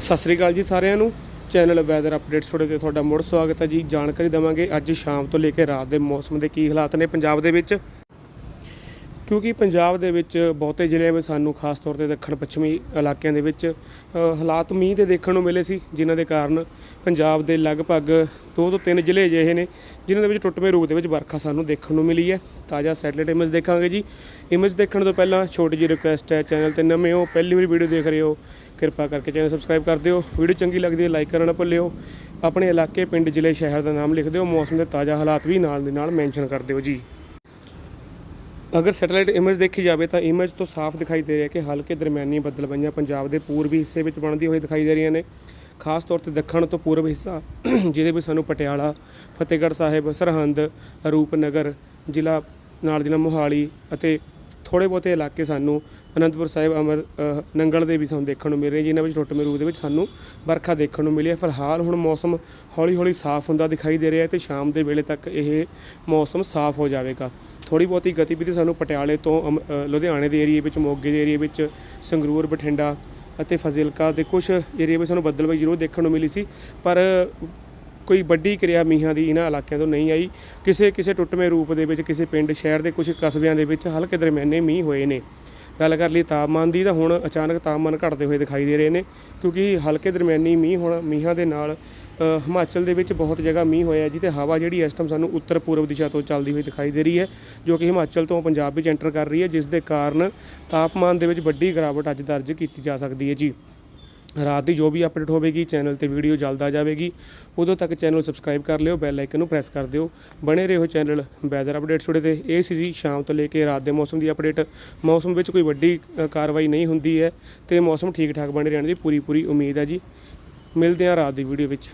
ਸਤਿ ਸ੍ਰੀ ਅਕਾਲ ਜੀ ਸਾਰਿਆਂ ਨੂੰ। ਚੈਨਲ ਵੈਦਰ ਅਪਡੇਟਸ ਤੁਹਾਡੇ ਤੇ ਤੁਹਾਡਾ ਮੁੜ ਸਵਾਗਤ ਹੈ ਜੀ। ਜਾਣਕਾਰੀ ਦਵਾਂਗੇ ਅੱਜ ਸ਼ਾਮ ਤੋਂ ਲੈ ਕੇ ਰਾਤ ਦੇ ਮੌਸਮ ਦੇ ਕੀ ਹਾਲਾਤ ਨੇ ਪੰਜਾਬ ਦੇ ਵਿੱਚ। ਕਿਉਂਕਿ ਪੰਜਾਬ ਦੇ ਵਿੱਚ ਬਹੁਤੇ ਜ਼ਿਲ੍ਹਿਆਂ ਵਿੱਚ ਸਾਨੂੰ ਖਾਸ ਤੌਰ ਤੇ ਦੱਖਣ ਪੱਛਮੀ ਇਲਾਕਿਆਂ ਦੇ ਵਿੱਚ ਹਾਲਾਤ ਮੀਂਹ ਦੇ ਦੇਖਣ ਨੂੰ ਮਿਲੇ ਸੀ, ਜਿਨ੍ਹਾਂ ਦੇ ਕਾਰਨ ਪੰਜਾਬ ਦੇ ਲਗਭਗ ਦੋ ਤੋਂ ਤਿੰਨ ਜ਼ਿਲ੍ਹੇ ਅਜਿਹੇ ਨੇ, ਜਿਨ੍ਹਾਂ ਦੇ ਵਿੱਚ ਟੁੱਟਵੇਂ ਰੂਪ ਦੇ ਵਿੱਚ ਵਰਖਾ ਸਾਨੂੰ ਦੇਖਣ ਨੂੰ ਮਿਲੀ ਹੈ। ਤਾਜ਼ਾ ਸੈਟਲਾਈਟ ਇਮੇਜ ਦੇਖਾਂਗੇ ਜੀ। ਇਮੇਜ ਦੇਖਣ ਤੋਂ ਪਹਿਲਾਂ ਛੋਟੀ ਜਿਹੀ ਰਿਕੁਐਸਟ ਹੈ, ਚੈਨਲ ਤੇ ਨਵੇਂ ਹੋ, ਪਹਿਲੀ ਵਾਰੀ ਵੀਡੀਓ ਦੇਖ ਰਹੇ ਹੋ, ਕਿਰਪਾ ਕਰਕੇ ਚੈਨਲ ਸਬਸਕ੍ਰਾਈਬ ਕਰ ਦਿਓ। ਵੀਡੀਓ ਚੰਗੀ ਲੱਗਦੀ ਹੈ ਲਾਈਕ ਕਰਨਾ ਨਾ ਭੁੱਲਿਓ। ਆਪਣੇ ਇਲਾਕੇ, ਪਿੰਡ, ਜ਼ਿਲ੍ਹੇ, ਸ਼ਹਿਰ ਦਾ ਨਾਮ ਲਿਖ ਦਿਓ। ਮੌਸਮ ਦੇ ਤਾਜ਼ਾ ਹਾਲਾਤ ਵੀ ਨਾਲ ਦੇ ਨਾਲ ਮੈਂਸ਼ਨ ਕਰ ਦਿਓ ਜੀ। ਅਗਰ ਸੈਟੇਲਾਈਟ ਇਮੇਜ ਦੇਖੀ ਜਾਵੇ ਤਾਂ ਇਮੇਜ ਤੋਂ ਸਾਫ਼ ਦਿਖਾਈ ਦੇ ਰਿਹਾ ਕਿ ਹਲਕੇ ਦਰਮਿਆਨੀ ਬੱਦਲਬਾਈਆਂ ਪੰਜਾਬ ਦੇ ਪੂਰਬੀ ਹਿੱਸੇ ਵਿੱਚ ਬਣਦੀ ਹੋਈ ਦਿਖਾਈ ਦੇ ਰਹੀਆਂ ਨੇ। ਖਾਸ ਤੌਰ ਤੇ ਦੱਖਣ ਤੋਂ ਪੂਰਬ ਹਿੱਸਾ, ਜਿਹਦੇ ਵਿੱਚ ਸਾਨੂੰ ਪਟਿਆਲਾ, ਫਤਿਹਗੜ੍ਹ ਸਾਹਿਬ, ਸਰਹੰਦ, ਰੂਪਨਗਰ, ਜ਼ਿਲ੍ਹਾ ਨਾਲ ਜ਼ਿਲ੍ਹਾ ਮੋਹਾਲੀ ਅਤੇ ਥੋੜੇ ਬਹੁਤੇ ਇਲਾਕੇ ਸਾਨੂੰ ਅਨੰਦਪੁਰ ਸਾਹਿਬ, ਅਮਰ ਨੰਗਲ ਦੇ ਵੀ ਸਾਨੂੰ ਦੇਖਣ ਨੂੰ ਮਿਲ ਰਹੇ ਜਿਨ੍ਹਾਂ ਵਿੱਚ ਟੁੱਟਵੇਂ ਰੂਪ ਦੇ ਵਿੱਚ ਸਾਨੂੰ ਵਰਖਾ ਦੇਖਣ ਨੂੰ ਮਿਲੀ ਹੈ। ਫਿਲਹਾਲ ਹੁਣ ਮੌਸਮ ਹੌਲੀ ਹੌਲੀ ਸਾਫ਼ ਹੁੰਦਾ ਦਿਖਾਈ ਦੇ ਰਿਹਾ ਹੈ ਤੇ ਸ਼ਾਮ ਦੇ ਵੇਲੇ ਤੱਕ ਇਹ ਮੌਸਮ ਸਾਫ਼ ਹੋ ਜਾਵੇਗਾ। ਥੋੜੀ ਬਹੁਤੀ ਗਤੀਵਿਧੀ ਸਾਨੂੰ ਪਟਿਆਲੇ ਤੋਂ ਅਮ- ਲੁਧਿਆਣੇ ਦੇ ਏਰੀਏ ਵਿੱਚ, ਮੋਗੇ ਦੇ ਏਰੀਏ ਵਿੱਚ, ਸੰਗਰੂਰ, ਬਠਿੰਡਾ ਅਤੇ ਫਜ਼ਿਲਕਾ ਦੇ ਕੁਝ ਏਰੀਏ ਵਿੱਚ ਸਾਨੂੰ ਬੱਦਲਬਾਈ ਜ਼ਰੂਰ ਦੇਖਣ ਨੂੰ ਮਿਲੀ ਸੀ। ਪਰ ਕੋਈ ਵੱਡੀ ਕਿਰਿਆ ਮੀਂਹਾਂ ਦੀ ਇਹਨਾਂ ਇਲਾਕਿਆਂ ਤੋਂ ਨਹੀਂ ਆਈ। ਕਿਸੇ ਕਿਸੇ ਟੁੱਟਵੇਂ ਰੂਪ ਦੇ ਵਿੱਚ, ਕਿਸੇ ਪਿੰਡ, ਸ਼ਹਿਰ ਦੇ ਕੁਝ ਕਸਬਿਆਂ ਦੇ ਵਿੱਚ ਹਲਕੇ ਦਰਮਿਆਨੇ ਮੀਂਹ ਹੋਏ ਨੇ। ਗੱਲ ਕਰ ਲਈ ਤਾਪਮਾਨ ਦੀ ਤਾਂ ਹੁਣ ਅਚਾਨਕ ਤਾਪਮਾਨ ਘਟਦੇ ਹੋਏ ਦਿਖਾਈ ਦੇ ਰਹੇ ਨੇ, ਕਿਉਂਕਿ ਹਲਕੇ ਦਰਮਿਆਨੀ ਮੀਂਹ ਹੁਣ ਮੀਂਹਾਂ ਦੇ ਨਾਲ ਹਿਮਾਚਲ ਦੇ ਵਿੱਚ ਬਹੁਤ ਜਗ੍ਹਾ ਮੀਂਹ ਹੋਇਆ ਜੀ ਤੇ ਹਵਾ ਜਿਹੜੀ ਇਸ ਟਾਈਮ ਸਾਨੂੰ ਉੱਤਰ ਪੂਰਬ ਦਿਸ਼ਾ ਤੋਂ ਚੱਲਦੀ ਹੋਈ ਦਿਖਾਈ ਦੇ ਰਹੀ ਹੈ, ਜੋ ਕਿ ਹਿਮਾਚਲ ਤੋਂ ਪੰਜਾਬ ਵਿੱਚ ਐਂਟਰ ਕਰ ਰਹੀ ਹੈ, ਜਿਸ ਦੇ ਕਾਰਨ ਤਾਪਮਾਨ ਦੇ ਵਿੱਚ ਵੱਡੀ ਗਿਰਾਵਟ ਅੱਜ ਦਰਜ ਕੀਤੀ ਜਾ ਸਕਦੀ ਹੈ ਜੀ। ਰਾਤ ਦੀ ਜੋ ਵੀ ਅਪਡੇਟ ਹੋਵੇਗੀ, ਚੈਨਲ ਤੇ ਵੀਡੀਓ ਜਲਦ ਆ ਜਾਵੇਗੀ, ਉਦੋਂ ਤੱਕ ਚੈਨਲ ਸਬਸਕ੍ਰਾਈਬ ਕਰ ਲਿਓ, ਬੈਲ ਆਈਕਨ ਨੂੰ ਪ੍ਰੈਸ ਕਰ ਦਿਓ। ਬਣੇ ਰਹੋ ਚੈਨਲ ਵੈਦਰ ਅਪਡੇਟਸ ਤੁਹਾਡੇ ਤੇ। ਇਹ ਸੀ ਜੀ, ਸ਼ਾਮ ਤੋਂ ਲੈ ਕੇ ਰਾਤ ਦੇ ਮੌਸਮ ਦੀ ਅਪਡੇਟ। ਮੌਸਮ ਵਿੱਚ ਕੋਈ ਵੱਡੀ ਕਾਰਵਾਈ ਨਹੀਂ ਹੁੰਦੀ ਹੈ ਤੇ ਮੌਸਮ ਠੀਕ ਠਾਕ ਬਣੇ ਰਹਿਣ ਦੀ ਪੂਰੀ ਪੂਰੀ ਉਮੀਦ ਹੈ ਜੀ। ਮਿਲਦੇ ਹਾਂ ਰਾਤ ਦੀ ਵੀਡੀਓ ਵਿੱਚ।